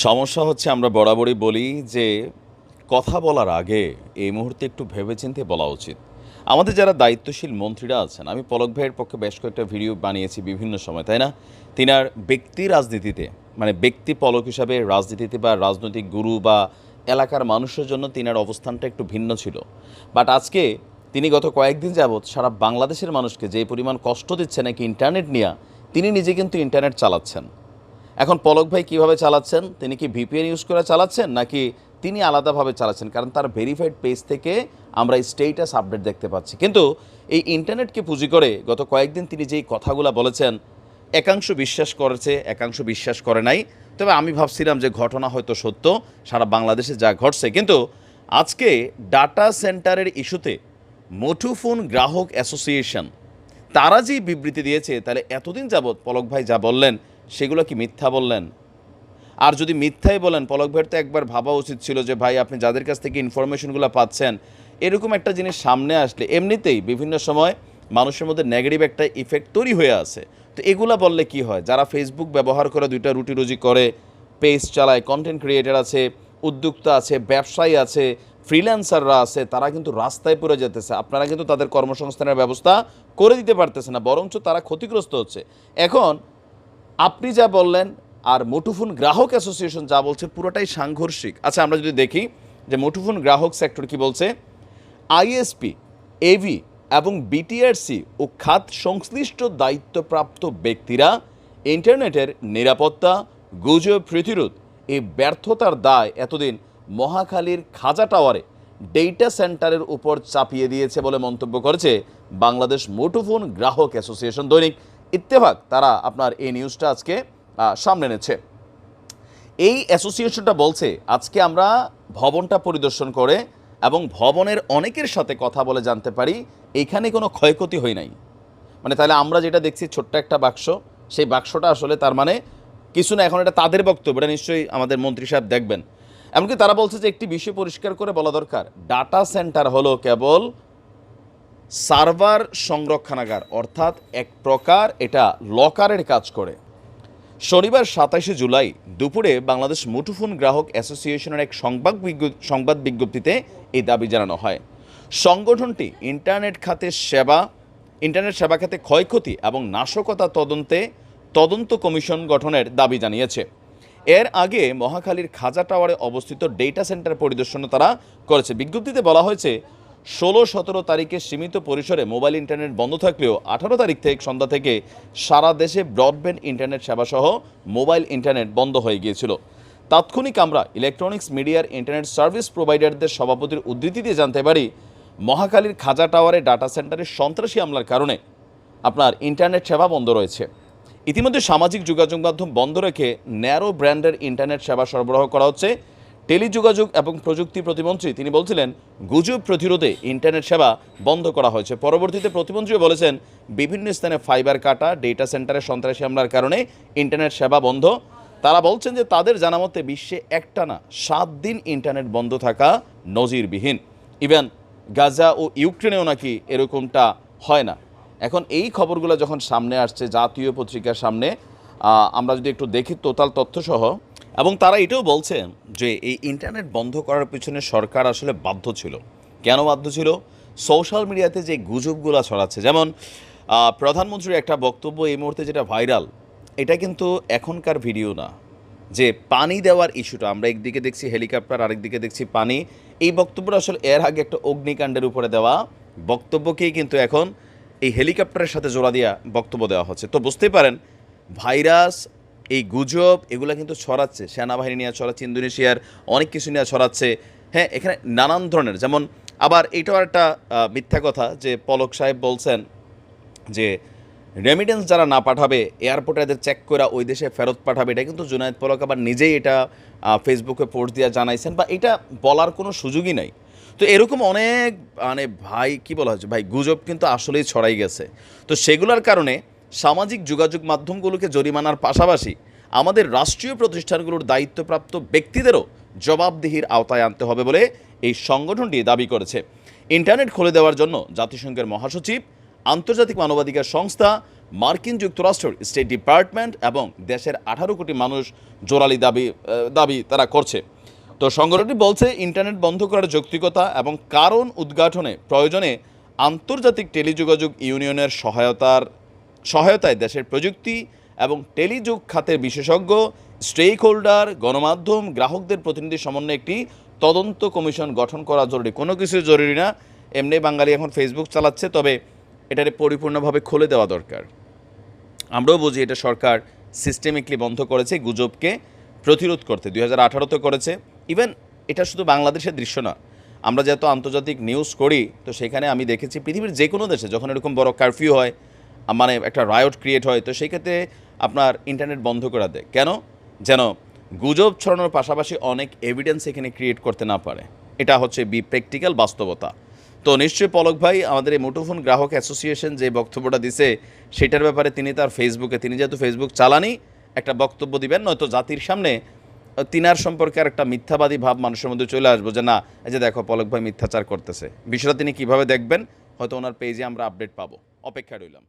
সমস্যা হচ্ছে আমরা বরাবরই বলি যে কথা বলার আগে এই মুহূর্তে একটু ভেবেচিন্তে বলা উচিত। আমাদের যারা দায়িত্বশীল মন্ত্রীরা আছেন, আমি পলক ভাইয়ের পক্ষে বেশ কয়েকটা ভিডিও বানিয়েছি বিভিন্ন সময়, তাই না? তিনার ব্যক্তি রাজনীতিতে মানে ব্যক্তি পলক হিসাবে রাজনীতিতে বা রাজনৈতিক গুরু বা এলাকার মানুষের জন্য তিনার অবস্থানটা একটু ভিন্ন ছিল। বাট আজকে তিনি গত কয়েকদিন যাবৎ সারা বাংলাদেশের মানুষকে যে পরিমাণ কষ্ট দিচ্ছে নাকি ইন্টারনেট নিয়ে, তিনি নিজে কিন্তু ইন্টারনেট চালাচ্ছেন। এখন পলক ভাই কীভাবে চালাচ্ছেন? তিনি কি ভিপিএন ইউজ করে চালাচ্ছেন? নাকি তিনি আলাদাভাবে চালাচ্ছেন? কারণ তার ভেরিফাইড পেজ থেকে আমরা স্টেটাস আপডেট দেখতে পাচ্ছি। কিন্তু এই ইন্টারনেটকে পুঁজি করে গত কয়েকদিন তিনি যেই কথাগুলো বলেছেন, একাংশ বিশ্বাস করেছে, একাংশ বিশ্বাস করে নাই। তবে আমি ভাবছিলাম যে ঘটনা হয়তো সত্য, সারা বাংলাদেশে যা ঘটছে। কিন্তু আজকে ডাটা সেন্টারের ইস্যুতে মুঠোফোন গ্রাহক অ্যাসোসিয়েশন তারা যে বিবৃতি দিয়েছে, তাহলে এতদিন যাবৎ পলক ভাই যা বললেন সেগুলো কি মিথ্যা বললেন? আর যদি মিথ্যাই বলেন, পলক ভাইয়ের তো একবার ভাবা উচিত ছিল যে, ভাই, আপনি যাদের কাছ থেকে ইনফরমেশনগুলো পাচ্ছেন, এরকম একটা জিনিস সামনে আসলে এমনিতেই বিভিন্ন সময় মানুষের মধ্যে নেগেটিভ একটা ইফেক্ট তৈরি হয়ে আছে। তো এগুলা বললে কি হয়? যারা ফেসবুক ব্যবহার করে দুইটা রুটি রুজি করে পেজ চালায় কন্টেন্ট ক্রিয়েটার আছে, উদ্যোক্তা আছে, ব্যবসায়ী আছে ফ্রিল্যান্সাররা আছে, তারা কিন্তু রাস্তায় পড়ে যেতেছে। আপনারা কিন্তু তাদের কর্মসংস্থানের ব্যবস্থা করে দিতে পারতেছে না, বরঞ্চ তারা ক্ষতিগ্রস্ত হচ্ছে। এখন আপনি যা বললেন আর মুঠোফোন গ্রাহক অ্যাসোসিয়েশন যা বলছে পুরোটাই সাংঘর্ষিক। আচ্ছা আমরা যদি দেখি যে মুঠোফোন গ্রাহক সেক্টর কি বলছে, আইএসপি এভি এবং বিটিআরসি ও খাত সংশ্লিষ্ট দায়িত্বপ্রাপ্ত ব্যক্তিরা ইন্টারনেটের নিরাপত্তা, গুজব প্রতিরোধ এই ব্যর্থতার দায় এতদিন মহাখালীর খাজা টাওয়ারে ডেটা সেন্টারের উপর চাপিয়ে দিয়েছে বলে মন্তব্য করেছে বাংলাদেশ মুঠোফোন গ্রাহক অ্যাসোসিয়েশন দৈনিক। ইত্তেফাক তারা আপনার এই নিউজটা আজকে সামনে এনেছে। এই অ্যাসোসিয়েশনটা বলছে, আজকে আমরা ভবনটা পরিদর্শন করে এবং ভবনের অনেকের সাথে কথা বলে জানতে পারি, এখানে কোনো ক্ষয়ক্ষতি হয় নাই। মানে তাহলে আমরা যেটা দেখছি, ছোট্ট একটা বাক্স, সেই বাক্সটা আসলে তার মানে কিছু না, এখন এটা তাদের বক্তব্য, এটা নিশ্চয়ই আমাদের মন্ত্রী সাহেব দেখবেন। এমনকি তারা বলছে যে একটি বিষয় পরিষ্কার করে বলা দরকার ডাটা সেন্টার হলো কেবল সার্ভার সংরক্ষণাগার, অর্থাৎ এক প্রকার এটা লকারের কাজ করে। শনিবার সাতাশে জুলাই দুপুরে বাংলাদেশ মুঠোফোন গ্রাহক অ্যাসোসিয়েশনের এক সংবাদ সংবাদ বিজ্ঞপ্তিতে এই দাবি জানানো হয়। সংগঠনটি ইন্টারনেট খাতে সেবা, ইন্টারনেট সেবা খাতে ক্ষয়ক্ষতি এবং নাশকতা তদন্তে তদন্ত কমিশন গঠনের দাবি জানিয়েছে। এর আগে মহাখালীর খাজা টাওয়ারে অবস্থিত ডেটা সেন্টার পরিদর্শন তারা করেছে। বিজ্ঞপ্তিতে বলা হয়েছে ষোলো সতেরো তারিখে সীমিত পরিসরে মোবাইল ইন্টারনেট বন্ধ থাকলেও আঠারো তারিখ থেকে সন্ধ্যা থেকে সারা দেশে ব্রডব্যান্ড ইন্টারনেট সেবাসহ মোবাইল ইন্টারনেট বন্ধ হয়ে গিয়েছিল। তাৎক্ষণিক আমরা ইলেকট্রনিক্স মিডিয়ার ইন্টারনেট সার্ভিস প্রোভাইডারদের সভাপতির উদ্ধৃতি দিয়ে জানতে পারি, মহাকালীর খাজা টাওয়ারে ডাটা সেন্টারের সন্ত্রাসী হামলার কারণে আপনার ইন্টারনেট সেবা বন্ধ রয়েছে। ইতিমধ্যে সামাজিক যোগাযোগ মাধ্যম বন্ধ রেখে ন্যারো ব্র্যান্ডের ইন্টারনেট সেবা সরবরাহ করা হচ্ছে। টেলিযোগাযোগ এবং প্রযুক্তি প্রতিমন্ত্রী, তিনি বলছিলেন, গুজব প্রতিরোধে ইন্টারনেট সেবা বন্ধ করা হয়েছে। পরবর্তীতে প্রতিমন্ত্রীও বলেছেন, বিভিন্ন স্থানে ফাইবার কাটা, ডেটা সেন্টারে সন্ত্রাসী হামলার কারণে ইন্টারনেট সেবা বন্ধ। তারা বলছেন যে তাদের জানামতে বিশ্বে একটানা সাত দিন ইন্টারনেট বন্ধ থাকা নজিরবিহীন। ইভেন গাজা ও ইউক্রেনেও নাকি এরকমটা হয় না। এখন এই খবরগুলো যখন সামনে আসছে, জাতীয় পত্রিকার সামনে আমরা যদি একটু দেখি টোটাল তথ্যসহ এবং তারা এটাও বলছেন যে এই ইন্টারনেট বন্ধ করার পিছনে সরকার আসলে বাধ্য ছিল। কেন বাধ্য ছিল? সোশ্যাল মিডিয়াতে যে গুজবগুলো ছড়াচ্ছে, যেমন প্রধানমন্ত্রীর একটা বক্তব্য এই মুহূর্তে যেটা ভাইরাল এটা কিন্তু এখনকার ভিডিও না। যে পানি দেওয়ার ইস্যুটা আমরা একদিকে দেখছি হেলিকপ্টার আরেকদিকে দেখছি পানি, এই বক্তব্যটা আসলে এর আগে একটা অগ্নিকাণ্ডের উপরে দেওয়া বক্তব্যকেই কিন্তু এখন এই হেলিকপ্টারের সাথে জোড়া দেওয়া বক্তব্য দেওয়া হচ্ছে। তো বুঝতেই পারেন ভাইরাস এই গুজব, এগুলো কিন্তু ছড়াচ্ছে। সেনাবাহিনী নিয়ে ছড়াচ্ছে, ইন্দোনেশিয়ার অনেক কিছু নিয়ে ছড়াচ্ছে। হ্যাঁ এখানে নানান ধরনের, যেমন আবার এটাও একটা মিথ্যা কথা যে পলক সাহেব বলছেন যে রেমিটেন্স যারা না পাঠাবে এয়ারপোর্টে এদের চেক করে ওই দেশে ফেরত পাঠাবে। এটা কিন্তু জুনায়দ পলক আবার নিজেই এটা ফেসবুকে পোস্ট দিয়ে জানাইছেন বা এটা বলার কোনো সুযোগই নাই। তো এরকম অনেক মানে ভাই, কি বলা হচ্ছে ভাই, গুজব কিন্তু আসলেই ছড়াই গেছে। তো সেগুলোর কারণে সামাজিক যোগাযোগ মাধ্যমগুলোকে জরিমানার পাশাপাশি আমাদের রাষ্ট্রীয় প্রতিষ্ঠানগুলোর দায়িত্বপ্রাপ্ত ব্যক্তিদেরও জবাবদিহির আওতায় আনতে হবে বলে এই সংগঠনটি দাবি করেছে। ইন্টারনেট খুলে দেওয়ার জন্য জাতিসংঘের মহাসচিব, আন্তর্জাতিক মানবাধিকার সংস্থা, মার্কিন যুক্তরাষ্ট্রের স্টেট ডিপার্টমেন্ট এবং দেশের আঠারো কোটি মানুষ জোরালি দাবি দাবি তারা করছে। তো সংগঠনটি বলছে, ইন্টারনেট বন্ধ করার যৌক্তিকতা এবং কারণ উদ্ঘাটনে প্রয়োজনে আন্তর্জাতিক টেলিযোগাযোগ ইউনিয়নের সহায়তার, সহায়তায় দেশের প্রযুক্তি এবং টেলিযোগ খাতের বিশেষজ্ঞ স্টেক হোল্ডার গণমাধ্যম, গ্রাহকদের প্রতিনিধি সমন্বয়ে একটি তদন্ত কমিশন গঠন করা জরুরি। কোনো কিছু জরুরি না। এমনি বাঙালি এখন ফেসবুক চালাচ্ছে, তবে এটাকে পরিপূর্ণভাবে খুলে দেওয়া দরকার। আমরাও বুঝি এটা সরকার সিস্টেমিকলি বন্ধ করেছে, গুজবকে প্রতিরোধ করতে। দুই হাজার আঠারোতে করেছে। ইভেন এটা শুধু বাংলাদেশের দৃশ্য না। আমরা যত আন্তর্জাতিক নিউজ করি, তো সেখানে আমি দেখেছি পৃথিবীর যে কোনো দেশে যখন এরকম বড় কারফিউ হয় মানে একটা রায়ট ক্রিয়েট হয়, তো সেই ক্ষেত্রে আপনার ইন্টারনেট বন্ধ করে দেয়। কেন? যেন গুজব ছড়ানোর পাশাপাশি অনেক এভিডেন্স এখানে ক্রিয়েট করতে না পারে। এটা হচ্ছে বি প্র্যাকটিক্যাল বাস্তবতা। তো নিশ্চয়ই পলক ভাই, আমাদের এই মুঠোফোন গ্রাহক অ্যাসোসিয়েশন যে বক্তব্যটা দিছে, সেটার ব্যাপারে তিনি তার ফেসবুকে তিনি যেহেতু ফেসবুক চালানি, একটা বক্তব্য দিবেন, নয়তো জাতির সামনে তিনার সম্পর্কে আর একটা মিথ্যাবাদী ভাব মানুষের মধ্যে চলে আসব যে না, এই যে দেখো পলক ভাই মিথ্যাচার করতেছে। বিষয়টা তিনি কীভাবে দেখবেন, হয়তো ওনার পেজে আমরা আপডেট পাবো। অপেক্ষা রইলাম।